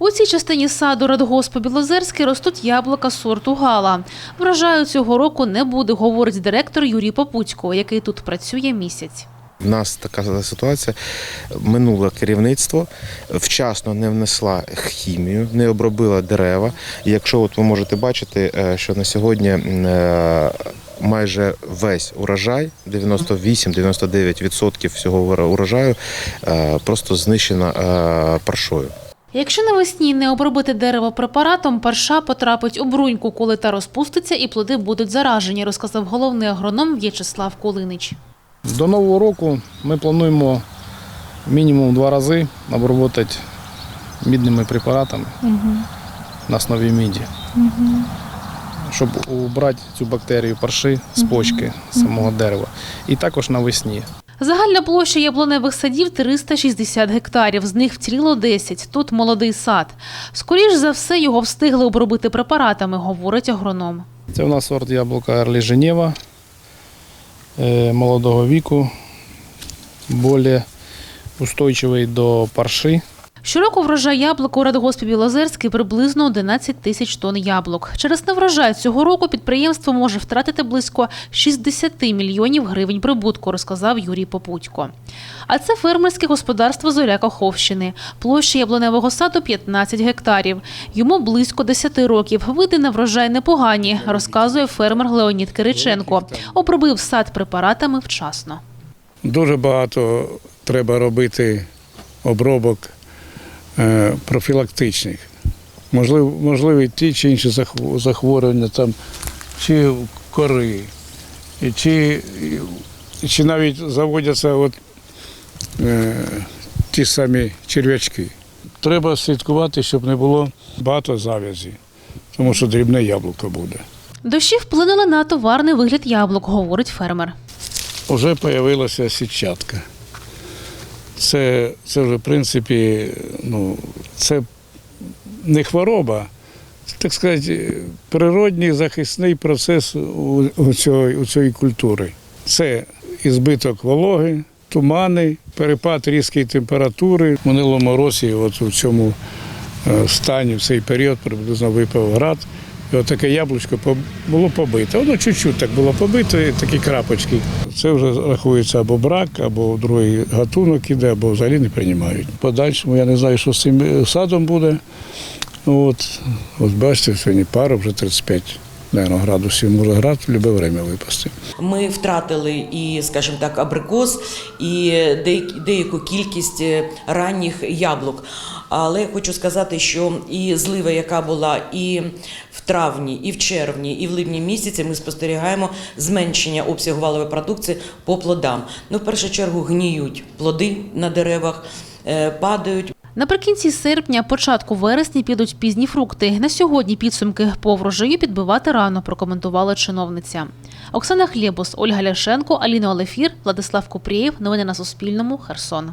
У цій частині саду Радгоспу Білозерський ростуть яблука сорту Гала. Врожаю цього року не буде, говорить директор Юрій Попуцько, який тут працює місяць. У нас така ситуація. Минуле керівництво вчасно не внесла хімію, не обробила дерева. Якщо от ви можете бачити, е, що на сьогодні е, майже весь урожай, 98-99% всього урожаю, е, просто знищено е, паршою. Якщо навесні не обробити дерево препаратом, парша потрапить у бруньку, коли та розпуститься і плоди будуть заражені, розказав головний агроном В'ячеслав Кулинич. До нового року ми плануємо мінімум два рази обробити мідними препаратами на основі міді, щоб убрати цю бактерію парши з почки самого дерева. І також навесні. Загальна площа яблуневих садів 360 гектарів, з них вціліло 10. Тут молодий сад. Скоріш за все, його встигли обробити препаратами, говорить агроном. Це у нас сорт яблука Ерлі Женєва е, молодого віку, більш устойчивий до парши. Щороку врожай яблук у радгоспі Білозерський приблизно 11 тисяч тонн яблук. Через неврожай цього року підприємство може втратити близько 60 мільйонів гривень прибутку, розказав Юрій Попутько. А це фермерське господарство Зоря Каховщини. Площа яблуневого саду 15 гектарів. Йому близько 10 років. Види на врожай непогані, розказує фермер Леонід Кириченко. Обробив сад препаратами вчасно. Дуже багато треба робити обробок профілактичних. Можливо, можливі ті чи інші захворювання, там, чи кори, чи, чи навіть заводяться от, е, ті самі черв'ячки. Треба слідкувати, щоб не було багато завязі, тому що дрібне яблуко буде. Дощі вплинули на товарний вигляд яблук, говорить фермер. Вже з'явилася сітчатка. Це, це вже, в принципі, ну, це не хвороба, це, так сказати, природній захисний процес у, у, цього, у цієї культури. Це і збиток вологи, тумани, перепад різкої температури. В минулому році, от у цьому е, стані, в цей період приблизно випав град. І отаке яблучко було побите. Воно чуть-чуть так було побито, і такі крапочки. Це вже рахується або брак, або другий гатунок іде, або взагалі не приймають. Подальшому я не знаю, що з цим садом буде. От, от бачите, сьогодні пара вже 35 наверно, градусів, може град в будь-яке время випасти. Ми втратили і, скажімо так, абрикос, і деяку кількість е, ранніх яблук. Але хочу сказати, що і злива, яка була і в травні, і в червні, і в липні місяці, ми спостерігаємо зменшення обсягу валової продукції по плодам. Ну, в першу чергу гніють плоди на деревах, е, падають. Наприкінці серпня, початку вересня підуть пізні фрукти. На сьогодні підсумки по врожаю підбивати рано, прокоментувала чиновниця. Оксана Хлєбос, Ольга Ляшенко, Аліна Олефір, Владислав Купрієв. Новини на Суспільному. Херсон.